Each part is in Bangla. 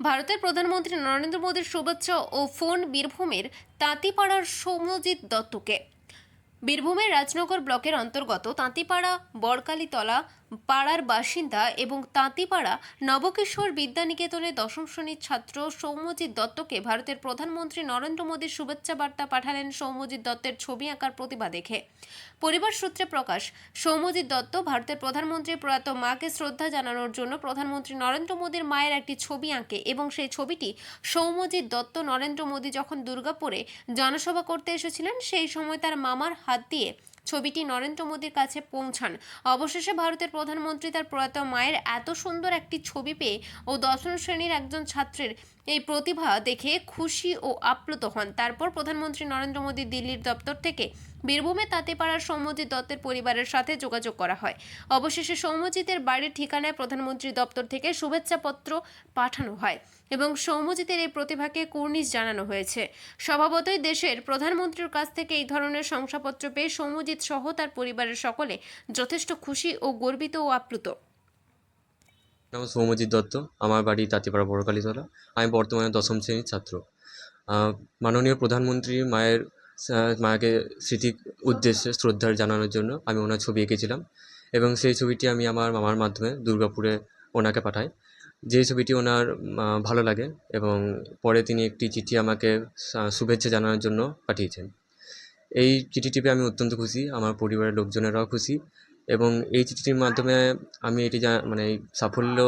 ভারতের প্রধানমন্ত্রী নরেন্দ্র মোদীর শুভেচ্ছা ও ফোন বীরভূমের তাঁতিপাড়ার সৌম্যজিৎ দত্তকে। বীরভূমের রাজনগর ব্লকের অন্তর্গত তাঁতিপাড়া বরকালীতলা পাড়ার বাসিন্দা এবং তাঁতিপাড়া নবকিশোর বিদ্যানিকেতনের দশম শ্রেণির ছাত্র সৌম্যজিৎ দত্তকে ভারতের প্রধানমন্ত্রী নরেন্দ্র মোদীর শুভেচ্ছা বার্তা পাঠালেন সৌম্যজিৎ দত্তের ছবি আঁকার প্রতিভা দেখে। পরিবার সূত্রে প্রকাশ, সৌম্যজিৎ দত্ত ভারতের প্রধানমন্ত্রীর প্রয়াত মাকে শ্রদ্ধা জানানোর জন্য প্রধানমন্ত্রী নরেন্দ্র মোদীর মায়ের একটি ছবি আঁকে এবং সেই ছবিটি সৌম্যজিৎ দত্ত, নরেন্দ্র মোদী যখন দুর্গাপুরে জনসভা করতে এসেছিলেন, সেই সময় তার মামার হাত দিয়ে ছবিটি নরেন্দ্র মোদীর কাছে পৌঁছান। অবশেষে ভারতের প্রধানমন্ত্রী তার প্রয়াত মায়ের এত সুন্দর একটি ছবি পেয়ে ও দশম শ্রেণির একজন ছাত্রের এই প্রতিভা দেখে খুশি ও আপ্লুত হন। তারপর প্রধানমন্ত্রী নরেন্দ্র মোদী দিল্লির দপ্তর থেকে বীরভূমে তাঁতিপাড়ার সৌম্যজিৎ দত্তের পরিবারের সাথে যোগাযোগ করা হয়। অবশেষে সৌম্যজিতের বাড়ির ঠিকানায় প্রধানমন্ত্রী দপ্তর থেকে শুভেচ্ছাপত্র পাঠানো হয় এবং সৌম্যজিতের এই প্রতিভাকে কুর্নিশ জানানো হয়েছে। স্বভাবতই দেশের প্রধানমন্ত্রীর কাছ থেকে এই ধরনের শংসাপত্র পেয়ে সৌম্যজিৎ সহ তার পরিবারের সকলে যথেষ্ট খুশি ও গর্বিত ও আপ্লুত। নাম সৌম্যজিৎ দত্ত। আমার বাড়ি তাঁতিপাড়া বড়কালীতলা আমি বর্তমানে দশম শ্রেণির ছাত্র। মাননীয় প্রধানমন্ত্রী মায়ের মাকে স্মৃতি উদ্দেশ্যে শ্রদ্ধা জানানোর জন্য আমি ওনার ছবি এঁকেছিলাম এবং সেই ছবিটি আমি আমার মামার মাধ্যমে দুর্গাপুরে ওনাকে পাঠাই। যে ছবিটি ওনার ভালো লাগে এবং পরে তিনি একটি চিঠি আমাকে শুভেচ্ছা জানানোর জন্য পাঠিয়েছেন। এই চিঠিটি পেয়ে আমি অত্যন্ত খুশি, আমার পরিবারের লোকজনেরাও খুশি এবং এই চিঠিটির মাধ্যমে আমি এটি মানে সাফল্য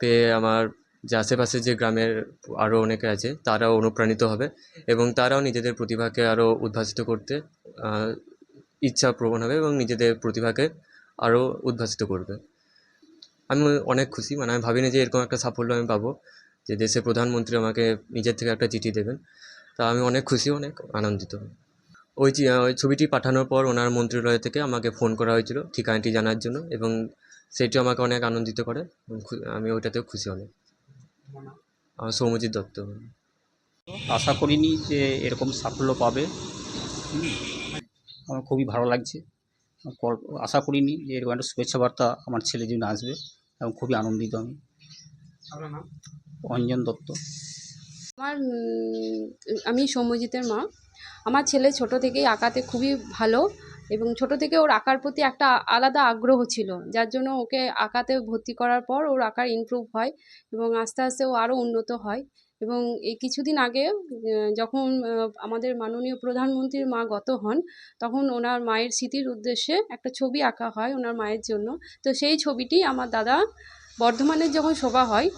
পেয়ে আমার যে আশেপাশে যে গ্রামের আরও অনেকে আছে, তারাও অনুপ্রাণিত হবে এবং তারাও নিজেদের প্রতিভাকে আরও উদ্ভাসিত করতে ইচ্ছা প্রবণ হবে এবং নিজেদের প্রতিভাকে আরও উদ্ভাসিত করবে। আমি অনেক খুশি মানে আমি ভাবিনি যে এরকম একটা সাফল্য আমি পাবো যে দেশের প্রধানমন্ত্রী আমাকে নিজের থেকে একটা চিঠি দেবেন। তা আমি অনেক খুশি, অনেক আনন্দিত। ওই ছবিটি পাঠানোর পর ওনার মন্ত্রণালয় থেকে আমাকে ফোন করা হয়েছিল ঠিকানাটি জানার জন্য এবং সেটি আমাকে অনেক আনন্দিত করে আমি ওইটাতেও খুশি অনেক। আমার সৌম্যজিৎ দত্ত। আশা করিনি যে এরকম সাফল্য পাবে। আমার খুবই ভালো লাগছে। আশা করিনি যে এরকম একটা শুভেচ্ছা বার্তা আমার ছেলে জন্য আসবে এবং খুবই আনন্দিত আমি। অঞ্জন দত্ত। আমার আমি সৌম্যজিতের মা। আমার ছেলে ছোট থেকেই আঁকাতে খুবই ভালো। এবং ছোট থেকে ওর আঁকার প্রতি একটা আলাদা আগ্রহ ছিল, যার জন্য ওকে আঁকাতে ভর্তি করার পর ওর আঁকার ইমপ্রুভ হয় এবং আস্তে আস্তে ও আরও উন্নত হয়। এবং এই কিছুদিন আগে যখন আমাদের মাননীয় প্রধানমন্ত্রীর মা গত হন, তখন ওনার মায়ের স্মৃতির উদ্দেশ্যে একটা ছবি আঁকা হয় ওনার মায়ের জন্য। তো সেই ছবিটি আমার দাদা বর্ধমানের যখন শোভা হয়,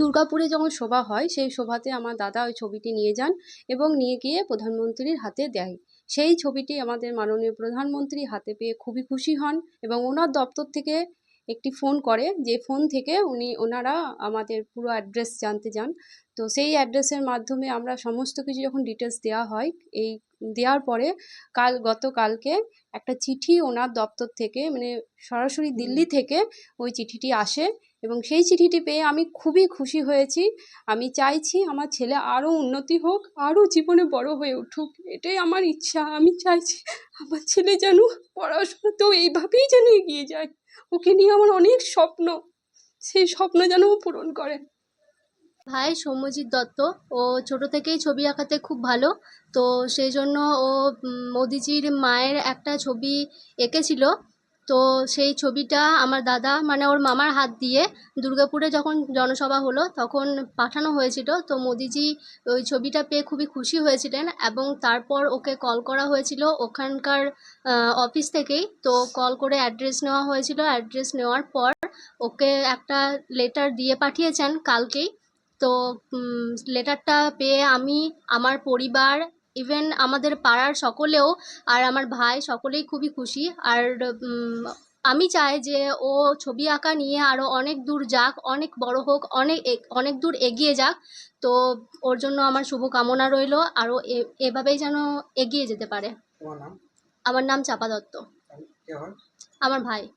দুর্গাপুরে যখন শোভা হয়, সেই শোভাতে আমার দাদা ওই ছবিটি নিয়ে যান এবং নিয়ে গিয়ে প্রধানমন্ত্রীর হাতে দেয়। সেই ছবিটি আমাদের মাননীয় প্রধানমন্ত্রী হাতে পেয়ে খুবই খুশি হন এবং ওনার দপ্তর থেকে একটি ফোন করে যে ফোন থেকে উনি ওনারা আমাদের পুরো অ্যাড্রেস জানতে চান। তো সেই অ্যাড্রেসের মাধ্যমে আমরা সমস্ত কিছু যখন ডিটেলস দেওয়া হয় এই দেওয়ার পরে কাল গতকালকে একটা চিঠি ওনার দপ্তর থেকে মানে সরাসরি দিল্লি থেকে ওই চিঠিটি আসে। এবং সেই চিঠিটি পেয়ে আমি খুবই খুশি হয়েছি। আমি চাইছি আমার ছেলে আরও উন্নতি হোক, আরও জীবনে বড় হয়ে উঠুক, এটাই আমার ইচ্ছা। আমি চাইছি আমার ছেলে যেন পড়াশোনা তো এইভাবেই যেন এগিয়ে যায়। ওকে নিয়ে আমার অনেক স্বপ্ন, সেই স্বপ্ন যেন ও পূরণ করে। ভাই, সৌম্যজিৎ দত্ত, ও ছোট থেকেই ছবি আঁকাতে খুব ভালো। তো সেই জন্য ও মোদিজির মায়ের একটা ছবি এঁকেছিল। তো সেই ছবিটা আমার দাদা মানে ওর মামার হাত দিয়ে দুর্গাপুরে যখন জনসভা হলো তখন পাঠানো হয়েছিল। তো মোদিজি ওই ছবিটা পেয়ে খুবই খুশি হয়েছিলেন এবং তারপর ওকে কল করা হয়েছিল ওখানকার অফিস থেকেই। তো কল করে অ্যাড্রেস নেওয়া হয়েছিল। অ্যাড্রেস নেওয়ার পর ওকে একটা লেটার দিয়ে পাঠিয়েছেন কালকেই। তো লেটারটা পেয়ে আমি, আমার পরিবার ইভেন আমাদের পাড়ার সকলেও আর আমার ভাই সকলেই খুবই খুশি। আর আমি চাই যে ও ছবি আঁকা নিয়ে আরও অনেক দূর যাক অনেক বড় হোক অনেক অনেক দূর এগিয়ে যাক। তো ওর জন্য আমার শুভ কামনা রইল। আরও এ- এভাবেই যেন এগিয়ে যেতে পারে। আমার নাম চাপা দত্ত। আমার ভাই।